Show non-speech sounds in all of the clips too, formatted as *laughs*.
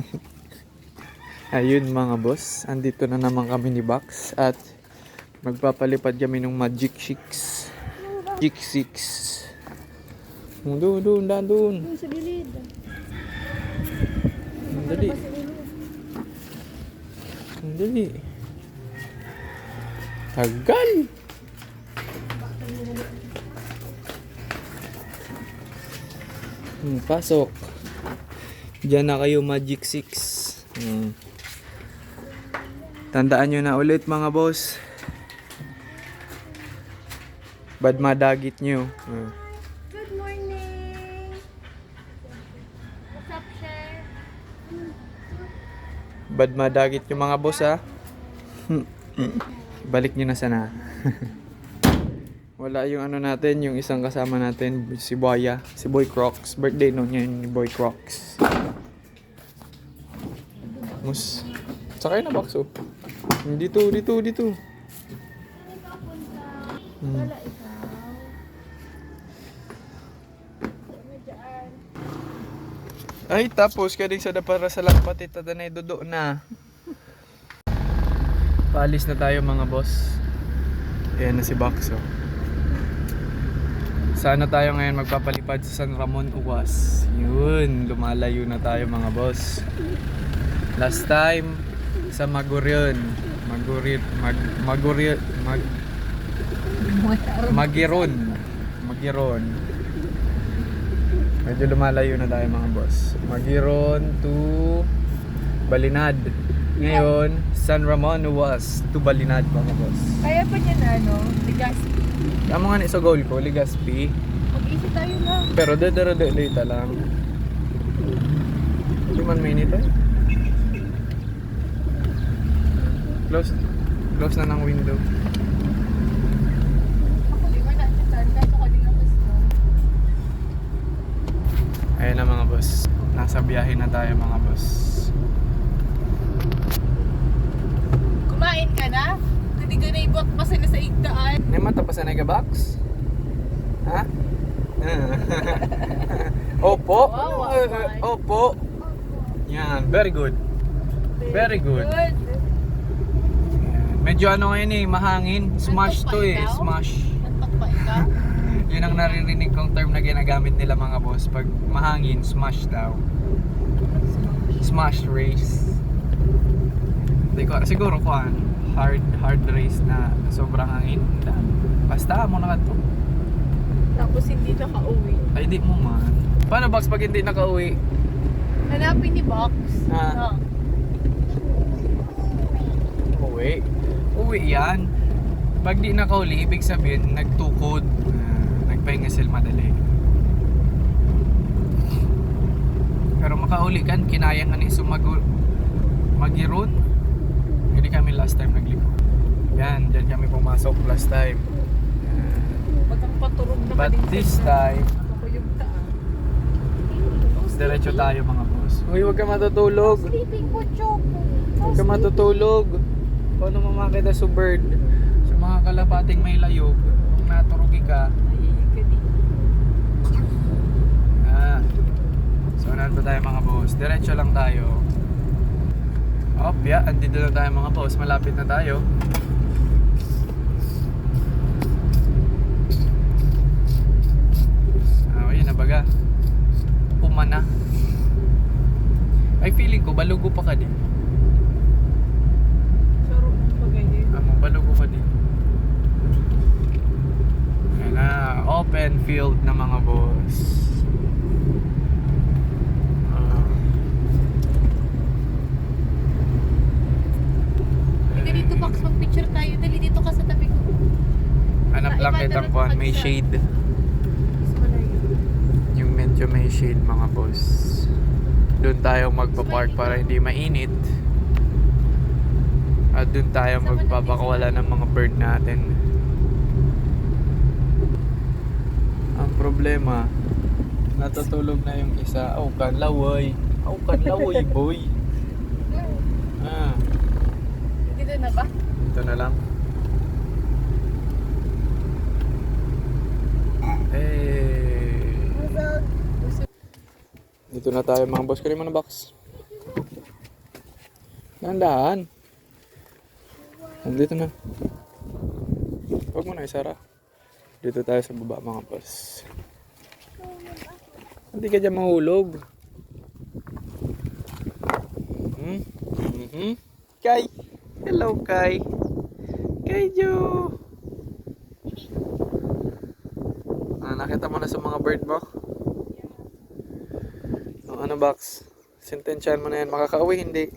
*laughs* Ayun mga boss, andito na naman kami ni Box at magpapalipad kami ng Magic Six. Magic Six. Doon, doon, doon, doon. Sa gilid. Tagal. Hmm, pasok. Diyan na kayo Magic 6. Hmm. Tandaan nyo na ulit mga boss. Bad madagit nyo. Hmm. Good morning! What's up, Cher? Bad madagit yung mga boss ha. Balik nyo na sana. *laughs* Wala yung ano natin, yung isang kasama natin, si Boya, si Boy Crocs. Birthday no niya ni Boy Crocs. Mus. Sakay na bakso. Dito, dito, dito. Hmm. Ay, tapos kading sa para sa lakpat ito na dudo na. Paalis na tayo mga boss. Ayan na si Baxo. Sana tayo ngayon magpapalipad sa San Ramon Uwas. Yun, lumalayo na tayo mga boss. Last time sa Magurion. Magurion, mag, Magurion, mag, Magiron. Magiron. Medyo lumalayo na tayo mga boss. Magiron to Balinad. Ngayon, San Ramon was to Balinad mga boss. Kaya pa niya na, ano? Legazpi. Tama nga ni sa goal ko, Ligaspi. Mag-easy tayo lang. Pero dadara-dalita lang. Hindi man minute eh. Close. Close na ng window. Ayun na mga boss. Nasa biyahe na tayo mga boss. Kumain ka na? Hindi ka na ibot pa sila sa igdaan. May mata pa sa box? Ha? *laughs* Opo. Wow, wow. Opo. Yan, very good. Very good. Yan. Medyo ano ngayon eh, mahangin. Smash to eh, smash. *laughs* Yun ang naririnig kong term na ginagamit nila mga boss. Pag mahangin, smash daw. Smash race. Hindi ko, siguro ko hard hard race na sobrang hangin. Basta mo na to. Tapos hindi na ka-uwi. Ay, di mo man. Paano box pag hindi nakauwi? Hanapin ni Box. Ah. Ah. Uwi. Uwi yan. Pag di nakauli, ibig sabihin, nagtukod. Uh, nagpahinga sila madali. Pero makauli kan, kinaya nga ni sumagu magiron. Hindi kami last time nagliko. Yan, dyan kami pumasok last time. Na But this time, taan. diretso tayo mga boss. Uy, huwag ka matutulog. Sleeping po, Choco. Huwag ka matutulog. Paano mamakita sa bird? Sa mga kalapating may layog, kung naturugi ka, ah. So, pa tayo mga boss. Diretso lang tayo. Op, yeah. Andito na tayo mga boss. Malapit na tayo. Ah, ayun na baga. Pumana. Ay, feeling ko, balugo pa ka din. Saro ng pagayin. Amo, balugo ka din. Ayan na, open field na mga boss. Ah. Hindi dito, Box. Mag-picture tayo. Dali dito ka sa tabi ko. Hanap lang kitang kuhan, may shade. Yung medyo may shade mga boss. Doon tayo magpa-park para hindi mainit. At doon tayo magpapakawala ng mga bird natin. Ang problema, natutulog na yung isa. Aw, kan laway. Aw, kan laway, *laughs* boy. Ah, Dito na ba? ito na lang. Eh, dito na tayo mga boss. Kunin mo na box. Saan daan? Nandito na. Huwag mo na isara. Dito tayo sa baba mga boss. Hindi ka dyan mahulog. Mhm. Mhm. Kai. Hello, Kai. Kai Jo. Ah, nakita mo na sa mga bird mo? Oh, ano box? Sentensyahan mo na yan. Makakauwi, hindi.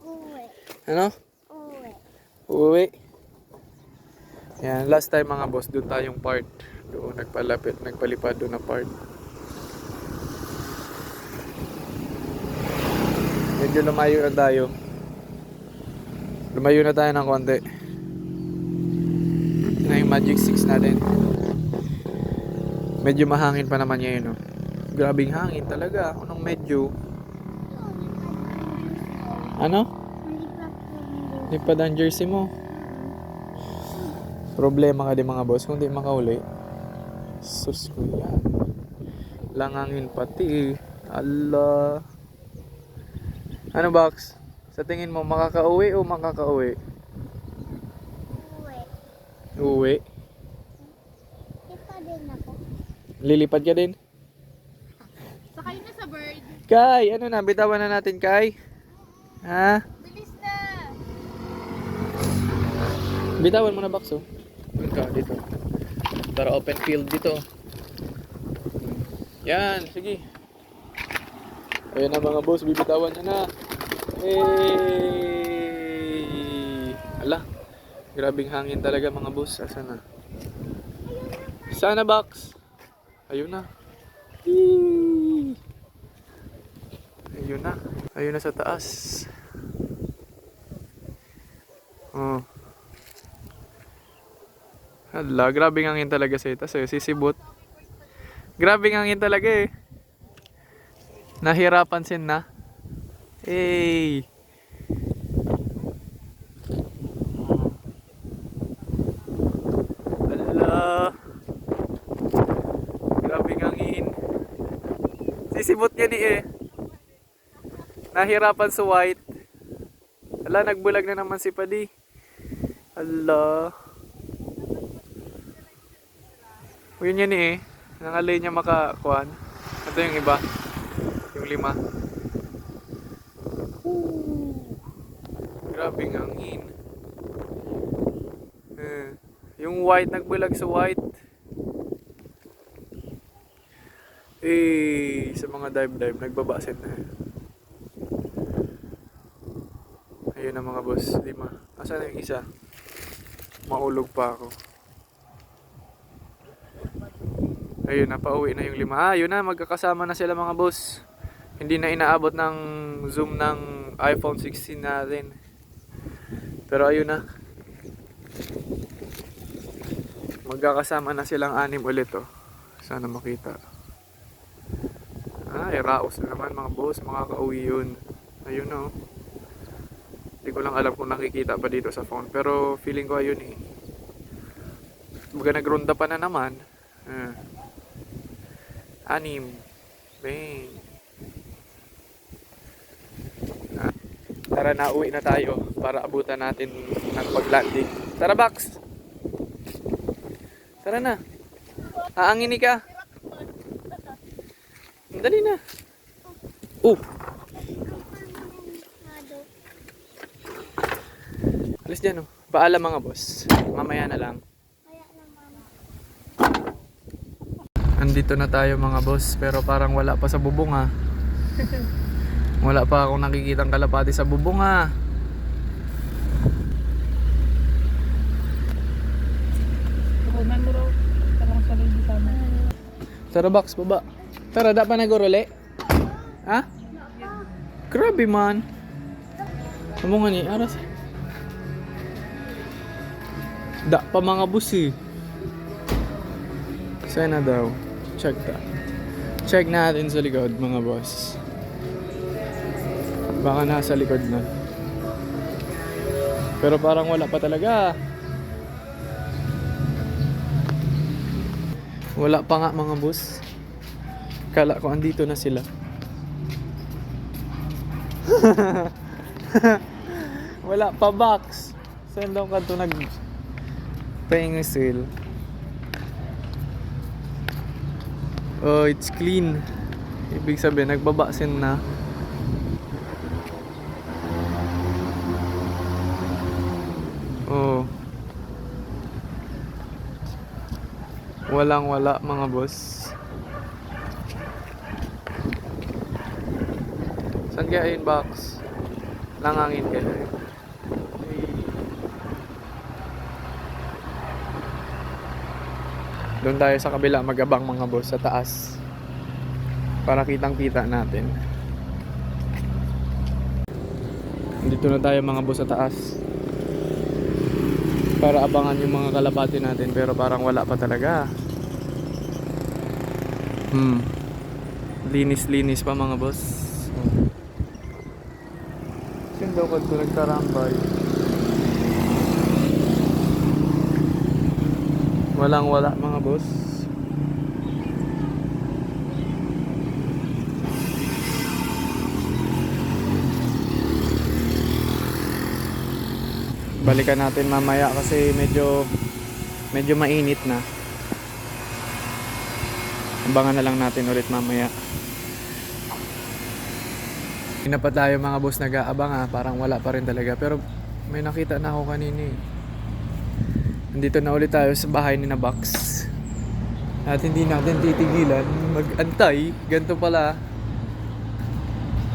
Uwi. Ano? Uwi. Uuwi. Yan, last time mga boss, doon tayong part. Doon nagpalapit, nagpalipad doon na part. Medyo lumayo na tayo. Lumayo na tayo ng konti. Yun na yung Magic 6 natin. Medyo mahangin pa naman ngayon, no? Grabing hangin talaga. Anong medyo? Ano? Lipad ang jersey mo. Problema ka din mga boss kung di makauli. Sus ko yan. Langangin pati. Allah. Ano box? Sa tingin mo makakauwi o makakauwi? Uwi. Uwi. Ito din ako. Lilipad ka din? Sakay na sa bird. Kai, ano na? Bitawan na natin, Kai. Ha? Bilis na! Bitawan mo na box oh. Ka, dito. Para open field dito. Yan, sige. Ayan na mga boss, bibitawan niya na. Hey! Ala, grabing hangin talaga mga boss. Asa na? Sana box? Ayun na. Ayun na. Ayun na sa taas. Oh. Hala, grabe ang hangin talaga sa ito. So, sisibot. Grabe ang hangin talaga eh. Nahirapan sin na. Hey! Hala. Grabe ang hangin. Sisibot niya ni eh. Nahirapan sa white. Hala, nagbulag na naman si Padi. Hala. O yun yan eh. Nangalay niya makakuan. Ito yung iba. Lima. Woo! Grabe ang hangin. Eh, yung white nagbulag sa white. Eh, sa mga dive-dive, nagbabasit na. Ayun na mga boss, lima. Asan yung isa? Maulog pa ako. Ayun na, pauwi na yung lima. Ah, yun na, magkakasama na sila mga boss. Hindi na inaabot ng zoom ng iPhone 16 natin. Pero ayun na. Magkakasama na silang anim ulit oh. Sana makita. Ah, raos na naman mga boss. Makakauwi yun. Ayun oh. Hindi ko lang alam kung nakikita pa dito sa phone. Pero feeling ko ayun eh. Baga nagronda pa na naman. Ah. Anim. Bang. Ah. Tara na, uwi na tayo para abutan natin ng pag-landing. Tara, Bax! Tara na. Haangini ka. Dali na. Oh, alis dyan oh. Paalam mga boss. Mamaya na lang. Andito na tayo mga boss, pero parang wala pa sa bubong ah. *laughs* Wala pa akong nakikitang kalapati sa bubong sa Tara box, baba. Tara, da pa naguruli? Ha? Grabe man. Amo nga ni, aras. Da pa mga bus eh. Sana daw. Check ta. Check natin sa likod mga boss. Baka nasa likod na. Pero parang wala pa talaga. Wala pa nga mga boss. Kala ko andito na sila. *laughs* Wala pa box. Saan daw ka ito nag paingisil? Oh, it's clean. Ibig sabihin, nagbabasin na. Walang wala mga boss. Saan kaya yung box? Langangin yun. Doon tayo sa kabila magabang mga boss sa taas. Para kitang kita natin. Dito na tayo mga boss sa taas. Para abangan yung mga kalapati natin pero parang wala pa talaga. Hmm. Linis-linis pa mga boss. Saan daw ito nagtarambay? Walang wala mga boss. Balikan natin mamaya kasi medyo medyo mainit na. Abangan na lang natin ulit mamaya. Hindi pa tayo mga boss nag-aabang ha. Parang wala pa rin talaga. Pero may nakita na ako kanina eh. Nandito na ulit tayo sa bahay ni na Box. At hindi natin titigilan mag-antay. Ganito pala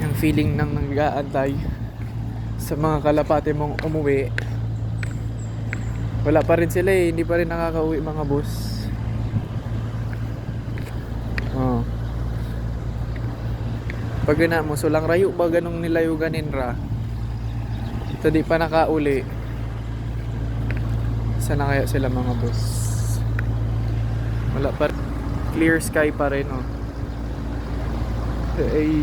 yung feeling ng nag-aantay sa mga kalapate mong umuwi. Wala pa rin sila eh. Hindi pa rin nakakauwi mga boss. Oh. Pag gana mo, sulang rayo ba ganong nilayuganin ra? Ito di pa nakauli. Saan na kaya sila mga boss? Wala pa. Clear sky pa rin, oh. Ay.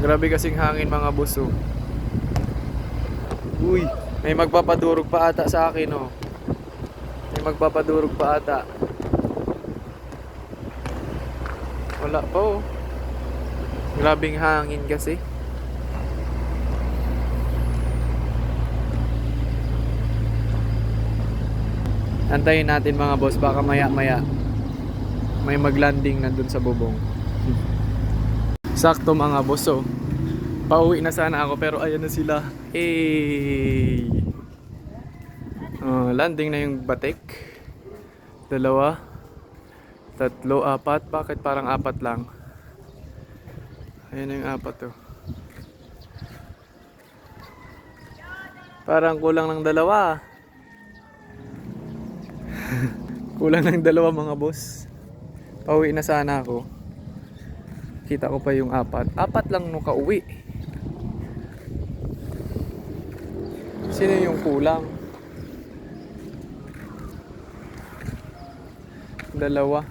Grabe kasing hangin mga boss, oh. Uy, may magpapadurog pa ata sa akin, oh. May magpapadurog pa ata. Wala pa oh. Grabing hangin kasi. Antayin natin mga boss baka maya maya may maglanding nandun sa bubong. *laughs* Sakto mga boss oh. Pauwi na sana ako pero ayan na sila. Eh. Oh, landing na yung batik. Dalawa. Tatlo, apat. Bakit parang apat lang? Ayan na yung apat to. Parang kulang ng dalawa. *laughs* kulang ng dalawa mga boss. Pauwi na sana ako. Kita ko pa yung apat. Apat lang nung kauwi. Sino yung kulang? Dalawa.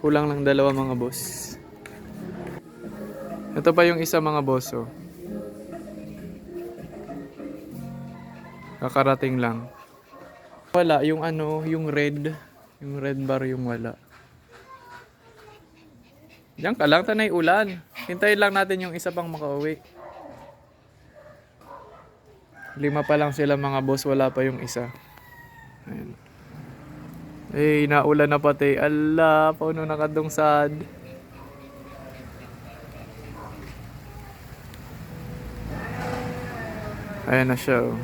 Kulang lang dalawa mga boss. Ito pa yung isa mga boss oh. Kakarating lang. Wala yung ano, yung red. Yung red bar yung wala. Diyan ka lang, tanay ulan. Hintayin lang natin yung isa pang makauwi. Lima pa lang sila mga boss, wala pa yung isa. Ayan. Eh, naulan na pati. Ala, pauno nakadungsad. Ayan na siya. oh.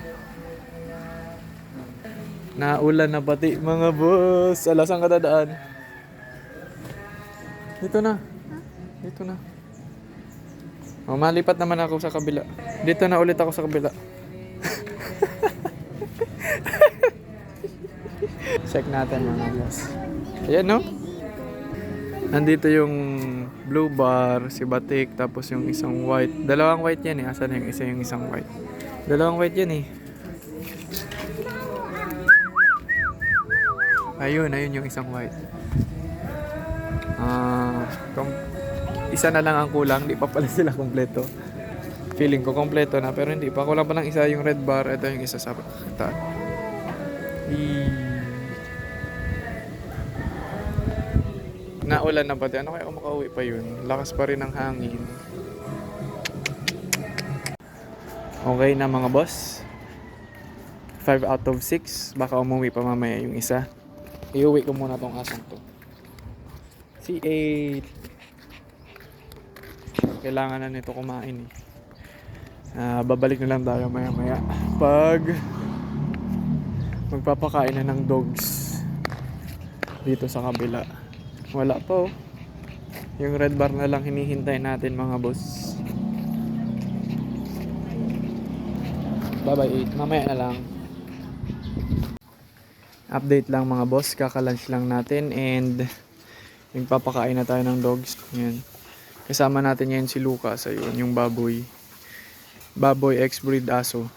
Naulan na pati mga boss. Ala, saan ka dadaan? Dito na. Dito na. Oh, malipat naman ako sa kabila. Dito na ulit ako sa kabila. Check natin mga boss. Ayan no? Nandito yung blue bar, si Batik, tapos yung isang white. Dalawang white yan eh. Asan yung isa yung isang white? Dalawang white yan eh. Ayun, ayun yung isang white. Ah, kom- isa na lang ang kulang, di pa pala *laughs* sila kompleto. Feeling ko kompleto na, pero hindi pa. Kulang pa lang isa yung red bar, ito yung isa sa taas. Naulan na pati. Ano kaya makauwi pa yun? Lakas pa rin ng hangin. Okay na mga boss. 5 out of 6. Baka umuwi pa mamaya yung isa. Iuwi ko muna tong asong to. Si 8. Kailangan na nito kumain eh. Ah, babalik na lang tayo maya maya. Pag magpapakain na ng dogs dito sa kabila. Wala pa oh. Yung red bar na lang hinihintay natin mga boss. Bye bye 8. Mamaya na lang. Update lang mga boss. Kaka-lunch lang natin and yung papakain na tayo ng dogs. Yan. Kasama natin ngayon si Lucas. Ayun, yung baboy. Baboy ex-breed aso.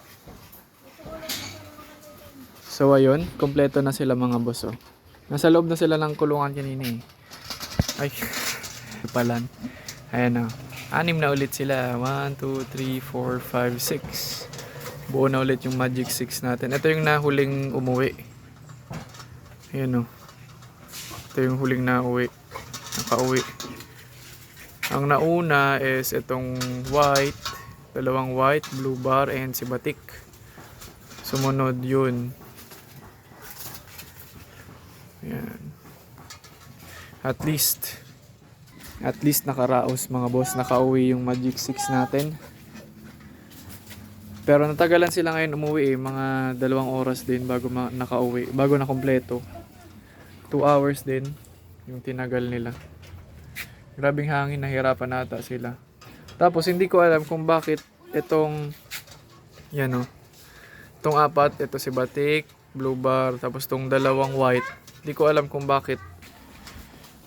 So ayun, kompleto na sila mga boss oh. Nasa loob na sila ng kulungan kanina eh. Ay, *laughs* palan. Ayan na. Anim na ulit sila. 1, 2, 3, 4, 5, 6. Buo na ulit yung Magic 6 natin. Ito yung nahuling umuwi. Ayan o. Ito yung huling nauwi. Nakauwi. Ang nauna is itong white. Dalawang white, blue bar, and si Batik. Sumunod yun. At least, at least nakaraos mga boss, nakauwi yung Magic 6 natin. Pero natagalan sila ngayon umuwi eh, mga dalawang oras din bago ma- nakauwi, bago na kompleto. 2 hours din yung tinagal nila. Grabing hangin, nahirapan nata sila. Tapos hindi ko alam kung bakit itong yan o. Itong apat, ito si Batik, Blue Bar, tapos itong dalawang white. Hindi ko alam kung bakit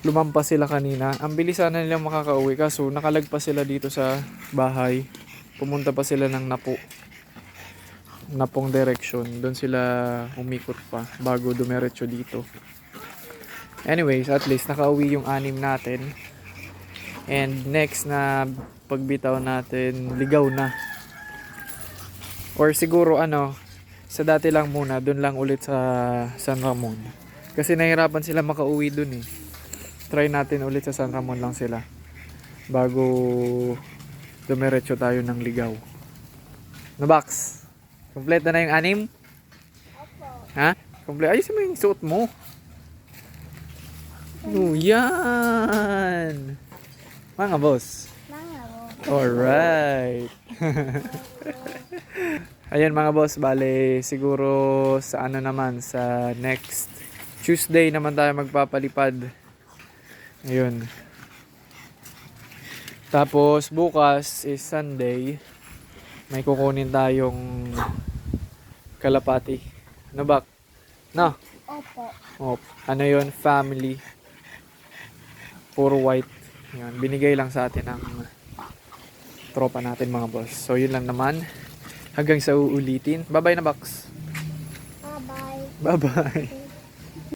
lumampas sila kanina. Ang bilis sana nilang makakauwi kaso nakalagpas sila dito sa bahay. Pumunta pa sila ng Napo. Napong direction. Doon sila umikot pa bago dumiretso dito. Anyways, at least nakauwi yung anim natin. And next na pagbitaw natin, ligaw na. Or siguro ano, sa dati lang muna, doon lang ulit sa San Ramon. Kasi nahirapan sila makauwi doon eh. Try natin ulit sa San Ramon lang sila. Bago dumiretso tayo ng ligaw. Na box. Kompleto na yung anim? Ha? Kompleto. Ayusin mo yung suot mo. Oh, yan! Mga boss. Alright. *laughs* Ayan mga boss, bale siguro sa ano naman, sa next Tuesday naman tayo magpapalipad. Ayun. Tapos bukas is Sunday. May kukunin tayong kalapati. Ano ba? No. Opo. Oh, ano yon Family. Puro white. Yan, binigay lang sa atin ng tropa natin mga boss. So yun lang naman. Hanggang sa uulitin. Bye-bye na box. Bye-bye. Bye-bye.